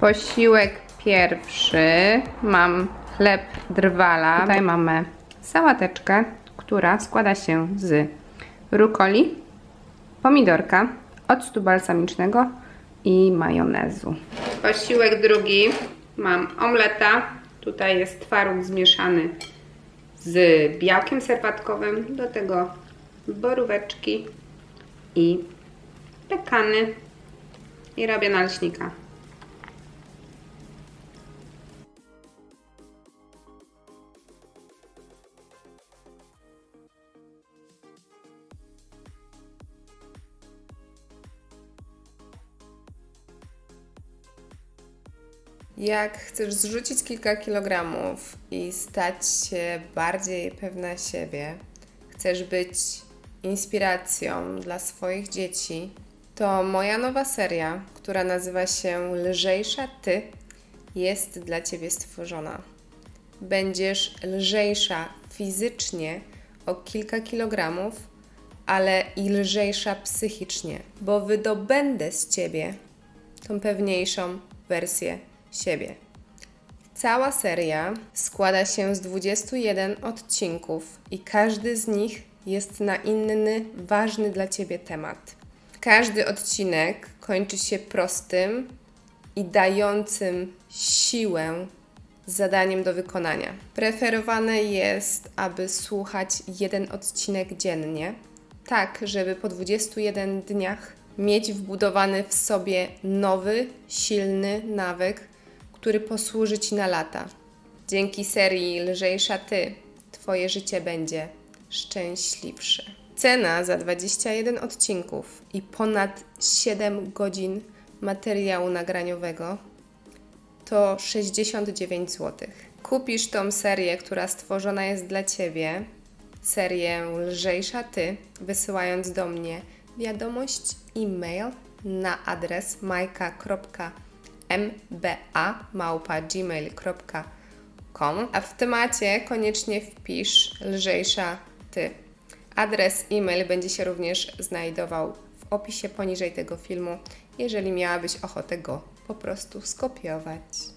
Posiłek pierwszy. Mam chleb drwala. Tutaj mamy sałateczkę, która składa się z rukoli, pomidorka, octu balsamicznego i majonezu. Posiłek drugi. Mam omleta. Tutaj jest twaróg zmieszany z białkiem serwatkowym. Do tego boróweczki i pekany i robię naleśnika. Jak chcesz zrzucić kilka kilogramów i stać się bardziej pewna siebie, chcesz być inspiracją dla swoich dzieci, to moja nowa seria, która nazywa się Lżejsza Ty, jest dla Ciebie stworzona. Będziesz lżejsza fizycznie o kilka kilogramów, ale i lżejsza psychicznie, bo wydobędę z Ciebie tą pewniejszą wersję siebie. Cała seria składa się z 21 odcinków i każdy z nich jest na inny, ważny dla Ciebie temat. Każdy odcinek kończy się prostym i dającym siłę zadaniem do wykonania. Preferowane jest, aby słuchać jeden odcinek dziennie, tak żeby po 21 dniach mieć wbudowany w sobie nowy, silny nawyk, który posłuży Ci na lata. Dzięki serii Lżejsza Ty, Twoje życie będzie szczęśliwsze. Cena za 21 odcinków i ponad 7 godzin materiału nagraniowego to 69 zł. Kupisz tą serię, która stworzona jest dla Ciebie, serię Lżejsza Ty, wysyłając do mnie wiadomość e-mail na adres majka.mba.gmail.com a w temacie koniecznie wpisz Lżejsza Ty. Adres e-mail będzie się również znajdował w opisie poniżej tego filmu, jeżeli miałabyś ochotę go po prostu skopiować.